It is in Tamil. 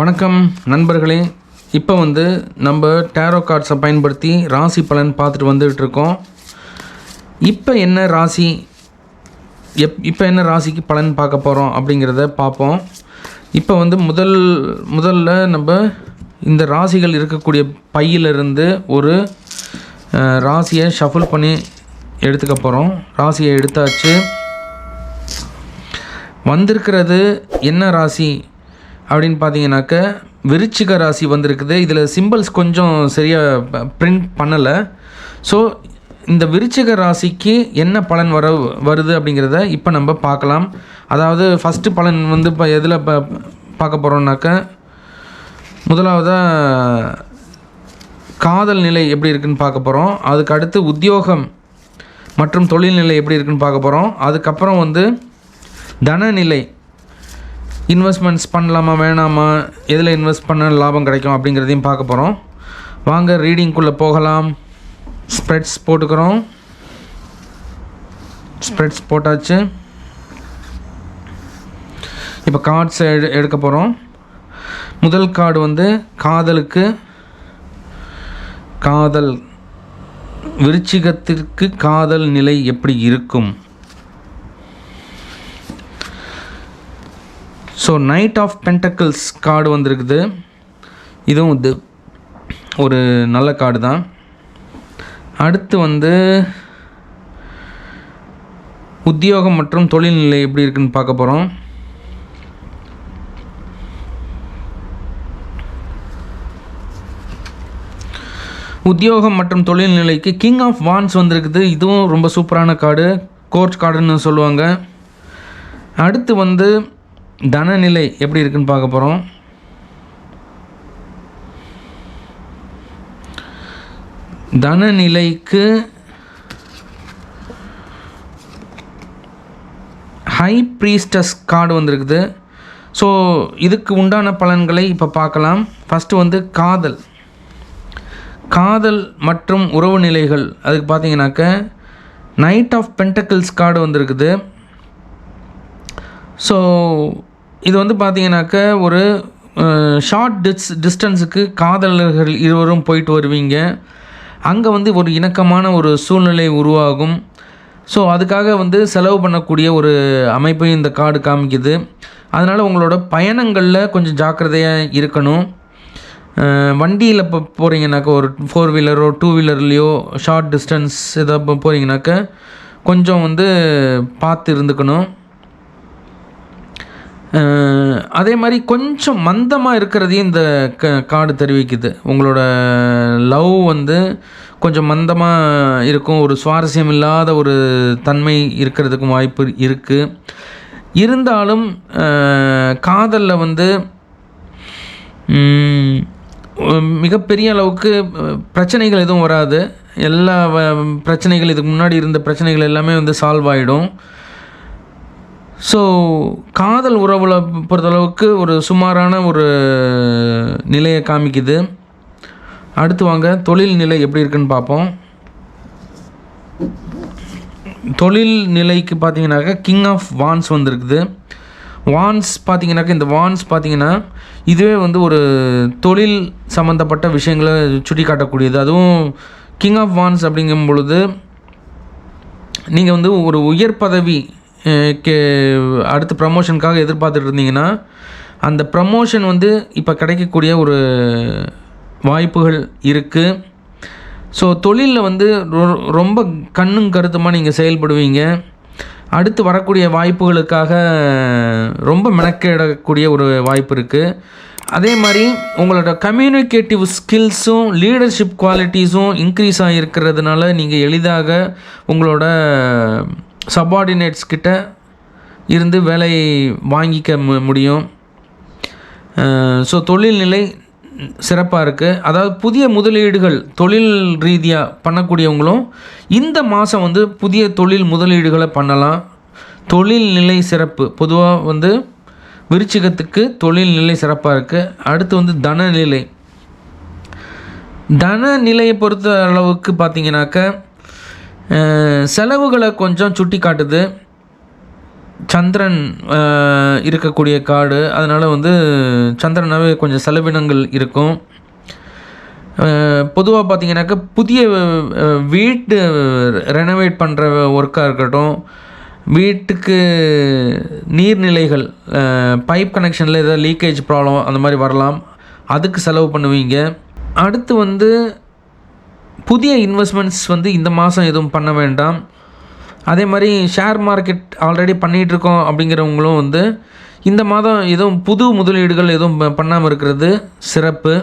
வணக்கம் நண்பர்களே. இப்போ வந்து நம்ம டேரோ கார்ட்ஸை பயன்படுத்தி ராசி பலன் பார்த்துட்டு வந்துகிட்டு இருக்கோம் இப்போ என்ன ராசி எப் இப்போ என்ன ராசிக்கு பலன் பார்க்க போகிறோம் அப்படிங்கிறத பார்ப்போம். இப்போ வந்து முதல் முதல்ல நம்ம இந்த ராசிகள் இருக்கக்கூடிய பையிலிருந்து ஒரு ராசியை ஷஃபுல் பண்ணி எடுத்துக்க போகிறோம் ராசியை எடுத்தாச்சு. வந்திருக்கிறது என்ன ராசி? அப்படின்னு பார்த்தீங்கன்னாக்க விருச்சிக ராசி வந்திருக்குது. இதில் சிம்பிள்ஸ் கொஞ்சம் சரியாக பிரிண்ட் பண்ணலை. ஸோ இந்த விருச்சிக ராசிக்கு என்ன பலன் வர வருது அப்படிங்கிறத இப்போ நம்ம பார்க்கலாம். அதாவது ஃபஸ்ட்டு பலன் வந்து இப்போ எதில் ப பார்க்க போகிறோம்னாக்க முதலாவதாக காதல் நிலை எப்படி இருக்குன்னு பார்க்க போகிறோம் அதுக்கு அடுத்து உத்தியோகம் மற்றும் தொழில்நிலை எப்படி இருக்குன்னு பார்க்க போகிறோம் அதுக்கப்புறம் வந்து தனநிலை இன்வெஸ்ட்மெண்ட்ஸ் பண்ணலாமா வேணாமா எதில் இன்வெஸ்ட் பண்ண லாபம் கிடைக்கும் அப்படிங்கிறதையும் பார்க்க போகிறோம் வாங்க ரீடிங்குள்ளே போகலாம். ஸ்ப்ரெட்ஸ் போட்டுக்கிறோம். ஸ்ப்ரெட்ஸ் போட்டாச்சு. இப்போ கார்ட்ஸ் எடு எடுக்க போகிறோம் முதல் கார்டு வந்து காதலுக்கு காதல் விருச்சிகத்திற்கு காதல் நிலை எப்படி இருக்கும்? So knight of pentacles card வந்திருக்குது. இதுவும் இது ஒரு நல்ல கார்டு தான். அடுத்து வந்து உத்தியோகம் மற்றும் தொழில்நிலை எப்படி இருக்குன்னு பார்க்க போகிறோம் உத்தியோகம் மற்றும் தொழில்நிலைக்கு கிங் ஆஃப் வான்ஸ் வந்திருக்குது. இதுவும் ரொம்ப சூப்பரான கார்டு கோர்ட் கார்டுன்னு சொல்லுவாங்க. அடுத்து வந்து தனநிலை எப்படி இருக்குன்னு பார்க்க போகிறோம் தனநிலைக்கு ஹை ப்ரீஸ்டஸ் கார்டு வந்திருக்குது. ஸோ இதுக்கு உண்டான பலன்களை இப்போ பார்க்கலாம். ஃபஸ்ட்டு வந்து காதல். காதல் மற்றும் உறவு நிலைகள். அதுக்கு பார்த்தீங்கன்னாக்க நைட் ஆஃப் பென்டக்கிள்ஸ் கார்டு வந்திருக்குது. ஸோ இது வந்து பார்த்தீங்கன்னாக்க ஒரு ஷார்ட் டிஸ் டிஸ்டன்ஸுக்கு காதலர்கள் இருவரும் போயிட்டு வருவீங்க. அங்கே வந்து ஒரு இணக்கமான ஒரு சூழ்நிலை உருவாகும். ஸோ அதுக்காக வந்து செலவு பண்ணக்கூடிய ஒரு அமைப்பையும் இந்த கார்டு காமிக்குது. அதனால் உங்களோட பயணங்களில் கொஞ்சம் ஜாக்கிரதையாக இருக்கணும். வண்டியில் இப்போ போகிறீங்கனாக்கா ஒரு ஃபோர் வீலரோ டூ வீலர்லேயோ ஷார்ட் டிஸ்டன்ஸ் ஏதாவது போகிறீங்கனாக்கா கொஞ்சம் வந்து பார்த்து இருந்துக்கணும். அதே மாதிரி கொஞ்சம் மந்தமாக இருக்கிறதையும் இந்த க கார்டு தெரிவிக்குது. உங்களோட லவ் வந்து கொஞ்சம் மந்தமாக இருக்கும். ஒரு சுவாரஸ்யம் இல்லாத ஒரு தன்மை இருக்கிறதுக்கும் வாய்ப்பு இருக்குது இருந்தாலும் காதலில் வந்து மிகப்பெரிய அளவுக்கு பிரச்சனைகள் எதுவும் வராது. எல்லா வ- பிரச்சனைகள் இதுக்கு முன்னாடி இருந்த பிரச்சனைகள் எல்லாமே வந்து சால்வ் ஆகிடும் ஸோ காதல் உறவில் பொறுத்தளவுக்கு ஒரு சுமாரான ஒரு நிலையை காமிக்குது. அடுத்து வாங்க தொழில் நிலை எப்படி இருக்குன்னு பார்ப்போம். தொழில் நிலைக்கு பார்த்தீங்கன்னாக்கா கிங் ஆஃப் வான்ஸ் வந்துருக்குது. வான்ஸ் பார்த்தீங்கன்னாக்கா இந்த வான்ஸ் பார்த்தீங்கன்னா இதுவே வந்து ஒரு தொழில் சம்மந்தப்பட்ட விஷயங்களை சுட்டி காட்டக்கூடியது. அதுவும் கிங் ஆஃப் வான்ஸ் அப்படிங்கும் பொழுது நீங்கள் வந்து ஒரு உயர் பதவி கே அடுத்து ப்ரமோஷனுக்காக எதிர்பார்த்துட்டு இருந்தீங்கன்னா அந்த ப்ரமோஷன் வந்து இப்போ கிடைக்கக்கூடிய ஒரு வாய்ப்புகள் இருக்குது ஸோ தொழிலில் வந்து ரொ- ரொம்ப கண்ணும் கருத்துமாக நீங்கள் செயல்படுவீங்க. அடுத்து வரக்கூடிய வாய்ப்புகளுக்காக ரொம்ப மெனக்கிடக்கூடிய ஒரு வாய்ப்பு இருக்குது அதே மாதிரி உங்களோட கம்யூனிகேட்டிவ் ஸ்கில்ஸும் லீடர்ஷிப் குவாலிட்டிஸும் இன்க்ரீஸ் ஆகிருக்கிறதுனால நீங்கள் எளிதாக உங்களோட சபார்டினேட்ஸ் கிட்ட இருந்து வேலை வாங்கிக்க மு முடியும். ஸோ தொழில்நிலை சிறப்பாக இருக்குது அதாவது புதிய முதலீடுகள் தொழில் ரீதியாக பண்ணக்கூடியவங்களும் இந்த மாதம் வந்து புதிய தொழில் முதலீடுகளை பண்ணலாம். தொழில் நிலை சிறப்பு. பொதுவாக வந்து விருச்சிகத்துக்கு தொழில் நிலை சிறப்பாக இருக்குது அடுத்து வந்து தனநிலை. தன நிலையை பொறுத்த அளவுக்கு பார்த்தீங்கன்னாக்க செலவுகளை கொஞ்சம் சுட்டி காட்டுது சந்திரன் இருக்கக்கூடிய காடு. அதனால் வந்து சந்திரனாவே கொஞ்சம் செலவினங்கள் இருக்கும். பொதுவாக பார்த்தீங்கன்னாக்கா புதிய வீட்டு ரெனோவேட் பண்ணுற ஒர்க்காக இருக்கட்டும் வீட்டுக்கு நீர்நிலைகள் பைப் கனெக்ஷனில் ஏதாவது லீக்கேஜ் ப்ராப்ளம் அந்த மாதிரி வரலாம். அதுக்கு செலவு பண்ணுவீங்க. அடுத்து வந்து புதிய இன்வெஸ்ட்மெண்ட்ஸ் வந்து இந்த மாதம் எதுவும் பண்ண வேண்டாம். அதே மாதிரி ஷேர் மார்க்கெட் ஆல்ரெடி பண்ணிகிட்ருக்கோம் அப்படிங்கிறவங்களும் வந்து இந்த மாதம் எதுவும் புது முதலீடுகள் எதுவும் பண்ணாமல் இருக்கிறது சிறப்பு.